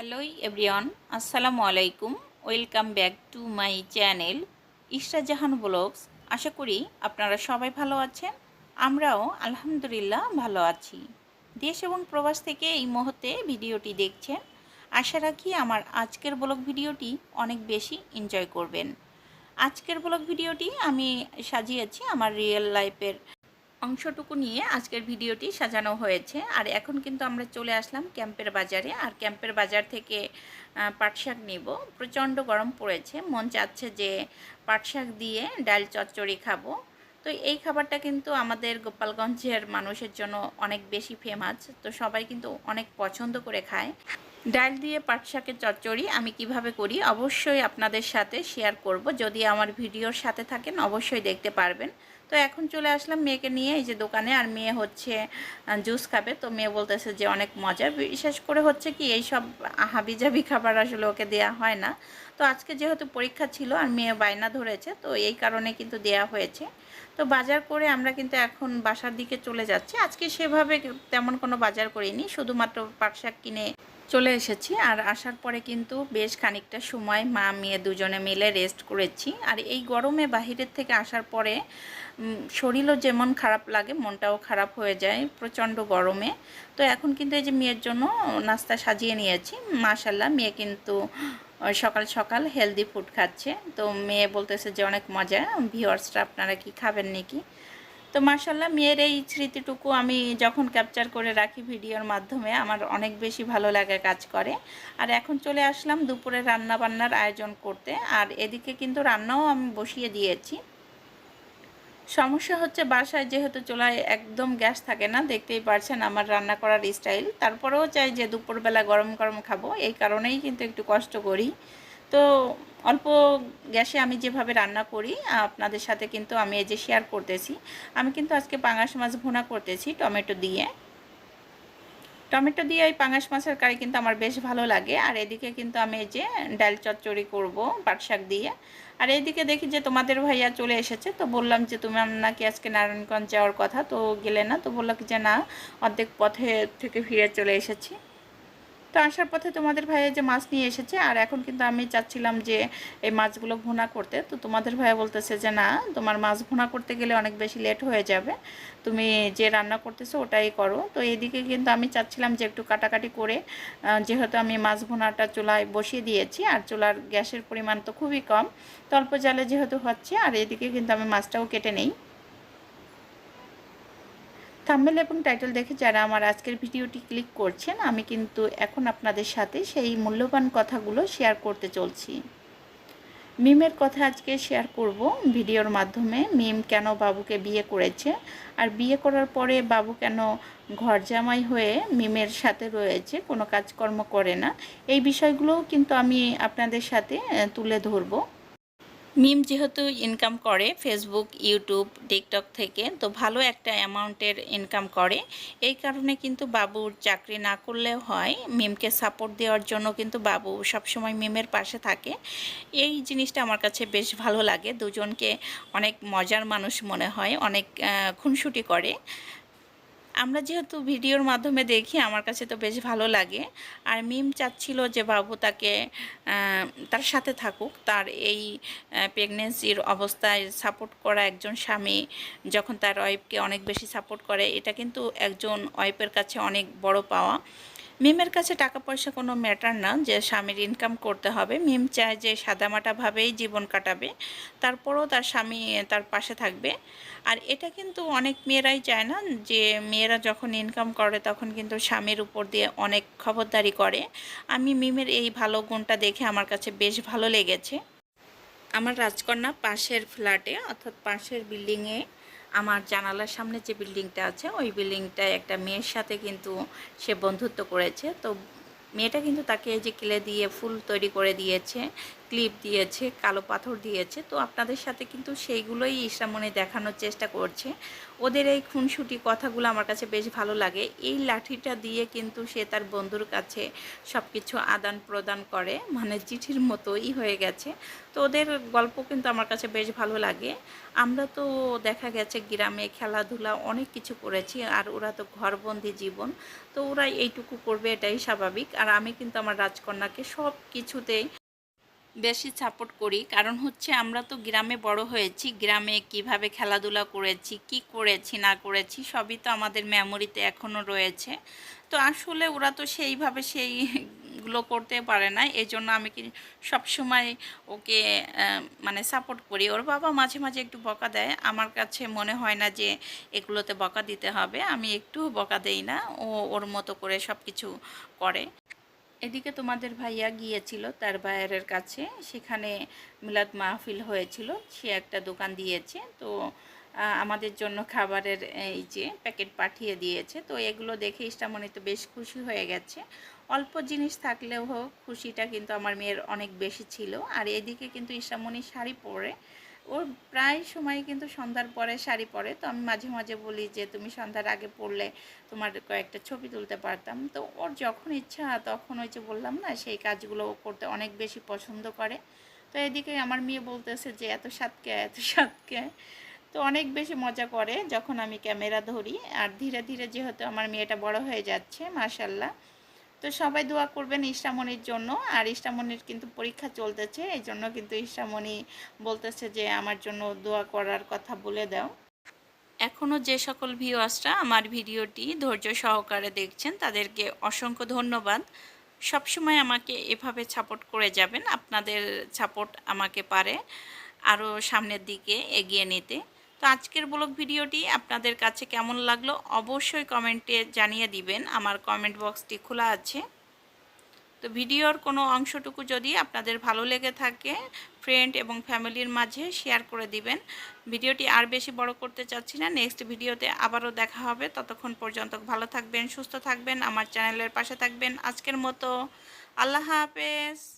Hello everyone আসসালামু আলাইকুম welcome back to my channel Ishra Jahan blogs আশা করি আপনারা সবাই ভালো আছেন। আমরাও আলহামদুলিল্লাহ ভালো আছি। দেশ এবং প্রবাস থেকে এই মুহূর্তে ভিডিওটি দেখছেন। আশা রাখি আমার আজকের ব্লগ ভিডিওটি অনেক বেশি এনজয় করবেন। আজকের ব্লগ ভিডিওটি আমি সাজিয়েছি আমার রিয়েল লাইফের অংশটুকু নিয়ে আজকের ভিডিওটি সাজানো হয়েছে। আর এখন কিন্তু আমরা চলে আসলাম ক্যাম্পের বাজারে। আর ক্যাম্পের বাজার থেকে আহ, পাট শাক নিব। প্রচণ্ড গরম পড়েছে। মন চাচ্ছে যে পাট শাক দিয়ে ডাল চচ্চড়ি খাব। তো এই খাবারটা কিন্তু আমাদের গোপালগঞ্জের মানুষের জন্য অনেক বেশি ফেমাস। তো সবাই কিন্তু অনেক পছন্দ করে খায়। ডাল দিয়ে পাট শাকের চচ্চড়ি আমি কীভাবে করি? অবশ্যই আপনাদের সাথে শেয়ার করব। যদি আমার ভিডিওর সাথে থাকেন অবশ্যই দেখতে পারবেন। তো এখন চলে আসলাম মেয়েকে নিয়ে, এই যে দোকানে, আর মেয়ে হচ্ছে জুস খাবে। তো মেয়ে বলতেছে যে অনেক মজা। বিশেষ করে হচ্ছে কি এই সব হাবিজাবি খাবার আসলে ওকে দেয়া হয় না। তো আজকে যেহেতু পরীক্ষা ছিল আর মেয়ে বায়না ধরেছে, তো এই কারণে কিন্তু দেয়া হয়েছে। তো বাজার করে আমরা কিন্তু এখন বাসার দিকে চলে যাচ্ছি। আজকে সেভাবে তেমন কোনো বাজার করিনি, শুধুমাত্র পাটশাক কিনে চলে এসেছি। আর আসার পরে কিন্তু বেশ খানিকটা সময় মা, মেয়ে দুজনে মিলে রেস্ট করেছি। আর এই গরমে বাহিরের থেকে আসার পরে শরীরও যেমন খারাপ লাগে, মনটাও খারাপ হয়ে যায় প্রচণ্ড গরমে। তো এখন কিন্তু এই যে মেয়ের জন্য নাস্তা সাজিয়ে নিয়েছি। মাশাল্লাহ মেয়ে কিন্তু আহ, সকাল সকাল হেলদি ফুড খাচ্ছে। তো মেয়ে বলতেছে যে অনেক মজা। ভিওয়ার্সটা আপনারা কি খাবেন নাকি? তো মার্শাল্লাহ মেয়ের এই স্মৃতিটুকু আমি যখন ক্যাপচার করে রাখি ভিডিওর মাধ্যমে আমার অনেক বেশি ভালো লাগে কাজ করে। আর এখন চলে আসলাম দুপুরে রান্না বান্নার আয়োজন করতে। আর এদিকে কিন্তু রান্নাও আমি বসিয়ে দিয়েছি। সমস্যা হচ্ছে বাসায় যেহেতু চুলায় একদম গ্যাস থাকে না, দেখতেই পারছেন আমার রান্না করার স্টাইল। তারপরেও চাই যে দুপুরবেলা গরম গরম খাব, এই কারণেই কিন্তু একটু কষ্ট করি। তো অল্প গ্যাসে আমি যেভাবে রান্না করি, আপনাদের সাথে কিন্তু আমি এই যে শেয়ার করতেছি, আমি কিন্তু আজকে পাঙাশ মাছ ভুনা করতেছি টমেটো দিয়ে। টমেটো দিয়ে এই পাঙাশ মাছের কারি কিন্তু আমার বেশ ভালো লাগে। আর এদিকে কিন্তু আমি এই যে ডাল চচ্চড়ি করব পাট শাক দিয়ে। আর এইদিকে দেখি যে তোমাদের ভাইয়া চলে এসেছে, তো বললাম যে তুমি নাকি আজকে নারায়ণগঞ্জ যাওয়ার কথা, তো গেলে না, তো বলল যে না, অর্ধেক পথে থেকে ফিরে চলে এসেছি। তো আসার পথে তোমাদের ভাইয়া যে মাছ নিয়ে এসেছে, আর এখন কিন্তু আমি চাচ্ছিলাম যে এই মাছগুলো ভুনা করতে। তো তোমাদের ভাইয়া বলতেছে যে না, তোমার মাছ ভুনা করতে গেলে অনেক বেশি লেট হয়ে যাবে। তুমি যে রান্না করতেছো ওটাই করো। তো এইদিকে কিন্তু আমি চাচ্ছিলাম যে একটু কাটাকাটি করে যেহেতু আমি মাছ ভুনাটা চুলায় বসিয়ে দিয়েছি, আর চুলার গ্যাসের পরিমাণ তো খুবই কম, তো অল্প জালে যেহেতু হচ্ছে, আর এদিকে কিন্তু আমি মাছটাও কেটে নেই। থাম্বেল এবং টাইটেল দেখে যারা আমার আজকের ভিডিওটি ক্লিক করছেন, আমি কিন্তু এখন আপনাদের সাথে সেই মূল্যবান কথাগুলো শেয়ার করতে চলছি। মিমের কথা আজকে শেয়ার করব ভিডিওর মাধ্যমে। মিম কেন বাবুকে বিয়ে করেছে? আর বিয়ে করার পরে বাবু কেন ঘর জামাই হয়ে মিমের সাথে রয়েছে? কোনো কাজকর্ম করে না? এই বিষয়গুলোও কিন্তু আমি আপনাদের সাথে তুলে ধরবো। মিম যেহেতু ইনকাম করে ফেসবুক ইউটিউব টিকটক থেকে, তো ভালো একটা অ্যামাউন্টের ইনকাম করে। এই কারণে কিন্তু বাবুর চাকরি না করলেও হয়। মিমকে সাপোর্ট দেওয়ার জন্য কিন্তু বাবু সবসময় মিমের পাশে থাকে। এই জিনিসটা আমার কাছে বেশ ভালো লাগে। দুজনকে অনেক মজার মানুষ মনে হয়, অনেক খুনসুটি করে। আমরা যেহেতু ভিডিওর মাধ্যমে দেখি, আমার কাছে তো বেশ ভালো লাগে। আর মিম চাচ্ছিল যে বাবু তাকে তার সাথে থাকুক। তার এই প্রেগনেন্সির অবস্থায় সাপোর্ট করা একজন স্বামী, যখন তার ওয়াইফকে অনেক বেশি সাপোর্ট করে, এটা কিন্তু একজন ওয়াইফের কাছে অনেক বড় পাওয়া। মিমের কাছে টাকা পয়সা কোনো ম্যাটার না, যে স্বামীর ইনকাম করতে হবে। মিম চায় যে সাদামাটাভাবেই জীবন কাটাবে, তারপরও তার স্বামী তার পাশে থাকবে। আর এটা কিন্তু অনেক মেয়েরাই চায় না, যে মেয়েরা যখন ইনকাম করে তখন কিন্তু স্বামীর উপর দিয়ে অনেক খবরদারি করে। আমি মিমের এই ভালো গুণটা দেখে আমার কাছে বেশ ভালো লেগেছে। আমার রাজকন্যা পাশের ফ্ল্যাটে, অর্থাৎ পাশের বিল্ডিংয়ে আমার জানালার সামনে যে বিল্ডিংটা আছে, ওই বিল্ডিংটায় একটা মেয়ের সাথে কিন্তু সে বন্ধুত্ব করেছে। তো মেয়েটা কিন্তু তাকে যে কিলে দিয়ে ফুল তৈরি করে দিয়েছে ক্লিপ দিয়েছে, কালো পাথর দিয়েছে। তো আপনাদের সাথে কিন্তু সেইগুলোই ইসরামনে দেখানোর চেষ্টা করছে। ওদের এই খুনসুটি কথাগুলো আমার কাছে বেশ ভালো লাগে। এই লাঠিটা দিয়ে কিন্তু সে তার বন্ধুর কাছে সব কিছু আদান প্রদান করে মানে চিঠির মতোই হয়ে গেছে। তো ওদের গল্প কিন্তু আমার কাছে বেশ ভালো লাগে। আমরা তো দেখা গেছে গ্রামে খেলাধুলা অনেক কিছু করেছি, আর ওরা তো ঘরবন্দি জীবন। তো ওরা এইটুকু করবে, এটাই স্বাভাবিক। আর আমি কিন্তু আমার রাজকন্যাকে সব কিছুতেই বেশি সাপোর্ট করি। কারণ হচ্ছে আমরা তো গ্রামে বড় হয়েছি, গ্রামে কীভাবে খেলাধুলা করেছি, কি করেছি, না করেছি, সবই তো আমাদের মেমোরিতে এখনও রয়েছে। তো আসলে ওরা তো সেইভাবে সেইগুলো করতে পারে না এই জন্য আমি কি সবসময় ওকে মানে সাপোর্ট করি। ওর বাবা মাঝে মাঝে একটু বকা দেয়। আমার কাছে মনে হয় না যে এগুলোতে বকা দিতে হবে। আমি একটু বকা দেই না। ও ওর মতো করে সব কিছু করে। এদিকে তোমাদের ভাইয়া গিয়েছিল তার ভাইয়ের কাছে। সেখানে মিলাদ মাহফিল হয়েছিল। সে একটা দোকান দিয়েছে। তো আমাদের জন্য খাবারের এই যে প্যাকেট পাঠিয়ে দিয়েছে। তো এগুলো দেখে ইষ্টামণি তো বেশ খুশি হয়ে গেছে। অল্প জিনিস থাকলেও হোক, খুশিটা কিন্তু আমার মেয়ের অনেক বেশি ছিল। আর এদিকে কিন্তু ইষ্টামণি শাড়ি পরে ওর প্রায় সময় কিন্তু সন্ধ্যার পরে শাড়ি পরে। তো আমি মাঝে মাঝে বলি যে, তুমি সন্ধ্যার আগে পড়লে তোমার কয়েকটা ছবি তুলতে পারতাম। তো ওর যখন ইচ্ছা তখন ওই যে বললাম না, সেই কাজগুলো ও করতে অনেক বেশি পছন্দ করে। তো এদিকে আমার মেয়ে বলতেছে যে, এত সাতকে এত সাতকে। তো অনেক বেশি মজা করে যখন আমি ক্যামেরা ধরি। আর ধীরে ধীরে যেহেতু আমার মেয়েটা বড় হয়ে যাচ্ছে, মাশাল্লাহ। তো সবাই দোয়া করবেন ইষ্টামণির জন্য। আর ইষ্টামণির কিন্তু পরীক্ষা চলতেছে, এই জন্য কিন্তু ইষ্টামণি বলতেছে যে আমার জন্য দোয়া করার কথা বলে দাও। এখনও যে সকল ভিউয়ার্সরা আমার ভিডিওটি ধৈর্য সহকারে দেখছেন, তাদেরকে অসংখ্য ধন্যবাদ। সবসময় আমাকে এভাবে সাপোর্ট করে যাবেন, আপনাদের সাপোর্ট আমাকে পারে আরও সামনের দিকে এগিয়ে নিতে। তো আজকের ব্লগ ভিডিওটি আপনাদের কাছে কেমন লাগল অবশ্যই কমেন্টে জানিয়ে দিবেন। আমার কমেন্ট বক্সটি খোলা আছে। তো ভিডিওর কোনো অংশটুকু যদি আপনাদের ভালো লেগে থাকে ফ্রেন্ড এবং ফ্যামিলির মাঝে শেয়ার করে দিবেন। ভিডিওটি আর বেশি বড় করতে চাচ্ছি না। নেক্সট ভিডিওতে আবারও দেখা হবে। ততক্ষণ পর্যন্ত ভালো থাকবেন, সুস্থ থাকবেন, আমার চ্যানেলের পাশে থাকবেন। আজকের মতো আল্লাহ হাফেজ।